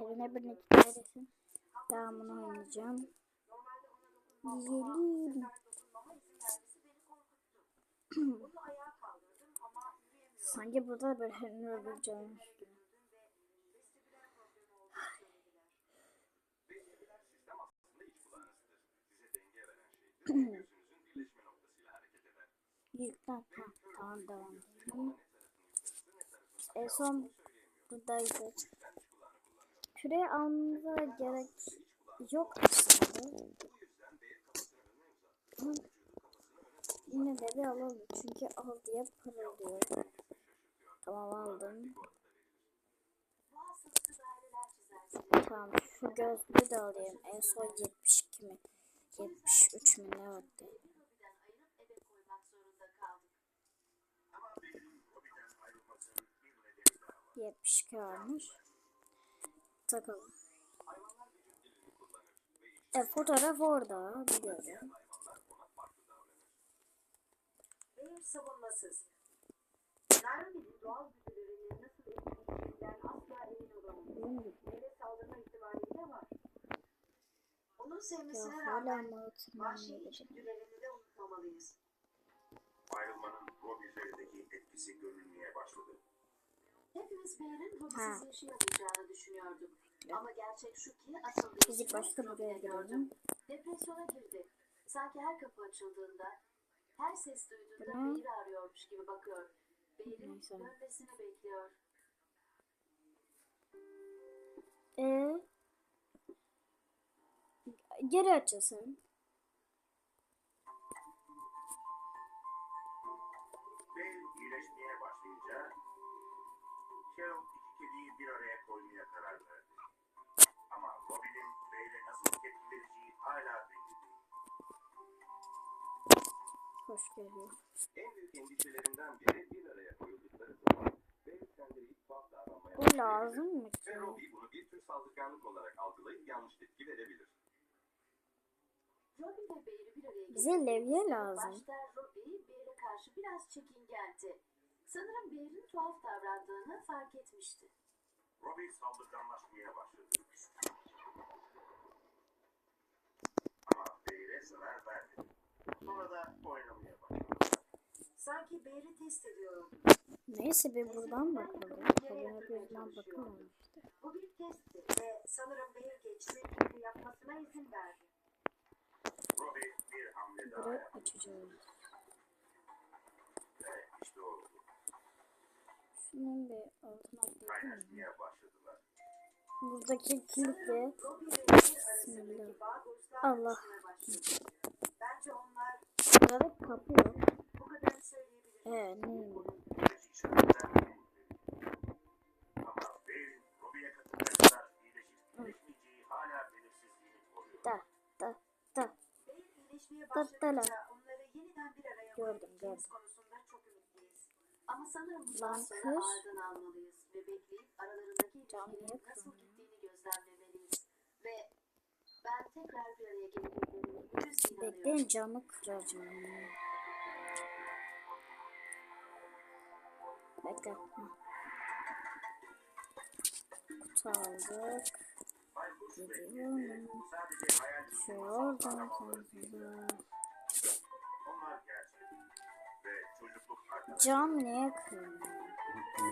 Evine bir iki neredesin? Devamını oynayacağım. Yiyelim. Sanki burada bir henüz öldüreceğim. Yüklen. Tamam devam edelim. En son buradaydı. Küreği almamıza gerek yok aslında. Yine de bir alalım. Çünkü al diye parılıyor. Tamam aldım. Tamam şu gözlüğü de alayım. En son 72 mi? 73 mi ne vardı? Yetmiş varmış. Takalım. E fotoğraf orada biliyorum. Beyin savunmasız. Merminin doğal güdülerinin nasıl etkileyeceğinden asla emin olamadım. Meyve saldırma ihtimali bile var. Onun sevmesine rağmen vahşi içgüdülerini de unutmamalıyız. Ayrılmanın Rob üzerindeki etkisi görülmeye başladı. Hepimiz Bear'in Ha. hobisiz yaşayamayacağını düşünüyorduk. Ama gerçek şu ki asıl Fizik başta buraya Robbie'de girelim. Depresyona girdi. Sanki her kapı açıldığında, her ses duyduğunda? Bear'i arıyormuş gibi bakıyor. Neyse. dönmesini bekliyor. E geri açasın. Cheryl iki kediyi bir araya koymaya karar verdi. Ama Robin'in Bale'e nasıl tepki vereceği hala belli değil. Hoş geliyor. En büyük endişelerinden biri bir araya koyuldukları zaman Bale kendini tuhaf davranmaya Bu lazım mı ki? Ve Robbie bunu bir tür saldırganlık olarak algılayıp yanlış tepki verebilir. Robbie ve Bear'i bir araya Bize levye lazım. Başta Robbie Bear'e karşı biraz çekingendi. Sanırım Bear'in tuhaf davrandığını fark etmişti. Robbie saldırganlaşmaya başladı. Ama Bale'e zarar vermedi. Sonra da oynamaya başladı. Sanki Bear'i test ediyordu. Neyse bir buradan bakalım. Tabii buradan bakalım işte. Bu bir testti ve sanırım Bear geçtiği yapmasına izin verdi. Robbie bir hamle daha Burayı yaptı. açacağız. ve işte oldu. Şunun bir altına atlayalım. Buradaki arasındaki Bismillah. Allah. Burada kapı yok. Ee ne? Fiziksel değildi. Ama Bale, Robbie'ye katılana kadar iyileşip iyileşmeyeceği hala belirsizliğini koruyor. Da da da. Bear iyileşmeye sanırım Lan kız. ağırdan almalıyız ve bekleyip aralarındaki Canlı ilişkinin yakın nasıl ya. gittiğini gözlemlemeliyiz. Ve ben tekrar bir araya geleceklerine yüz inanıyorum. Bekleyin camı kıracağım. Bekle. Kutu aldık. Gidiyorum. masal oradan kahramanları Cam niye kırılıyor?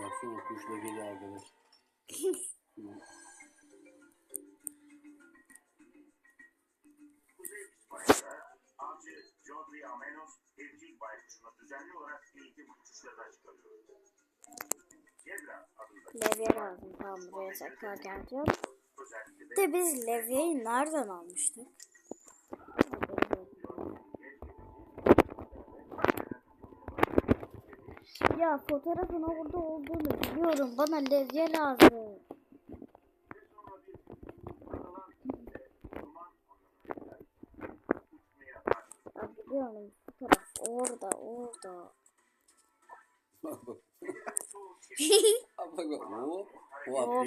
Baksana kuşla geliyor arkadaş. Evcil baykuşunu düzenli olarak eğitim uçuşlarına çıkarıyor. Levye lazım. Tamam buraya tekrar geleceğim. De biz levyeyi nereden almıştık? Ya fotoğrafın orada olduğunu biliyorum. Bana levye lazım. Ya biliyorum fotoğraf orada orada. Bak bak. Hop.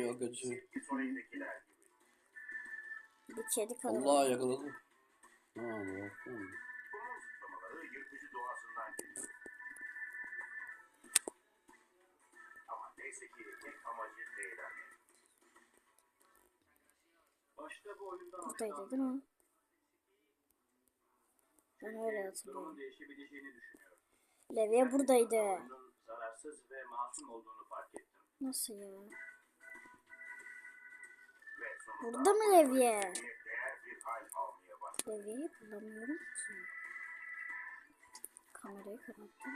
Kedi kanalı. Allah yakaladı. Ha baksana. Ama neyse ki tek amacı eğlenmek. Başta bu oyundan Buradaydı değil mi? Ben öyle hatırlıyorum. değişebileceğini düşünüyorum. Levye buradaydı. Zararsız ve masum olduğunu fark ettim. Nasıl ya? Burada mı levye? Levyeyi bulamıyorum ki. Kamerayı kapattım.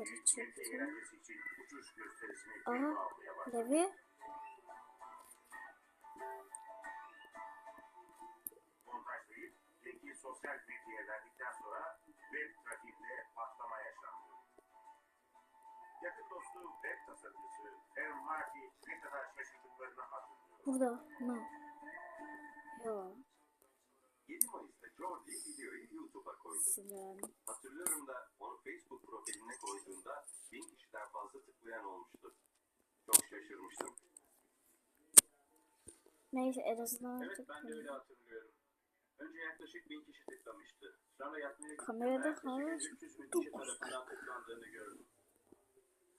George Karı kendi çıktı. Aha, linki sosyal medyaya verdikten sonra web trafiğinde patlama yaşandı. Yakın dostu web tasarımcısı Aaron Hardy ne kadar şaşırdıklarını hatırlıyor. Burada mı? Jordi videoyu YouTube'a koydu. Silen. Hatırlıyorum da onu Facebook profiline koyduğunda bin kişiden fazla tıklayan olmuştu. Çok şaşırmıştım. Neyse en azından Evet ben de öyle hatırlıyorum. Önce yaklaşık bin kişi tıklamıştı. Sonra yatmaya Kamerada hala yaklaşık 300 bin kişi tarafından tıklandığını gördüm.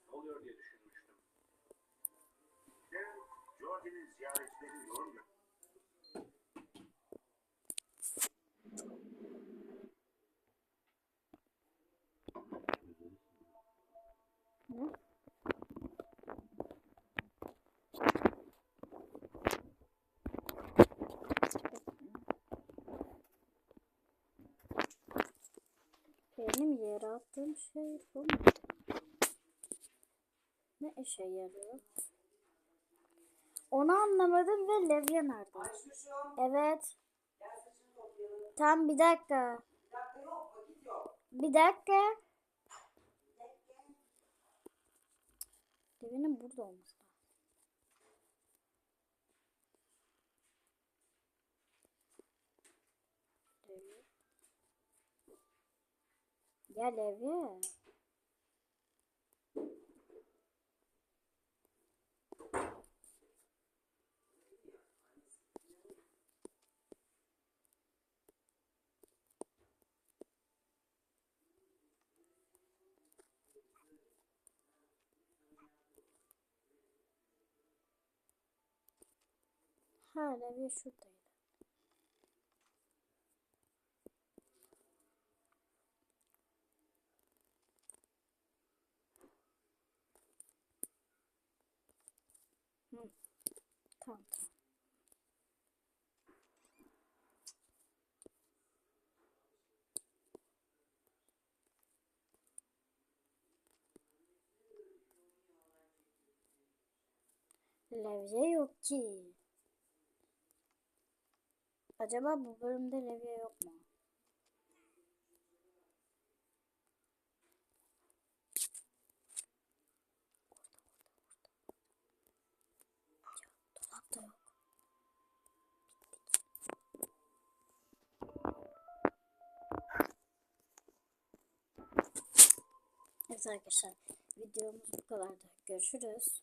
Ne oluyor diye düşünmüştüm. Aaron, Jordan'in ziyaretçilerini yorum yaptı. Benim yere attığım şey bu mu? Ne işe yarıyor? Onu anlamadım ve levye nerede? Evet. Tam bir dakika. Bir dakika. Levyenin burada olması Ya levye. Ha levye şuradaydı. Tamam. Levye yok ki. Acaba bu bölümde levye yok mu? Evet arkadaşlar videomuz bu kadardı. Görüşürüz.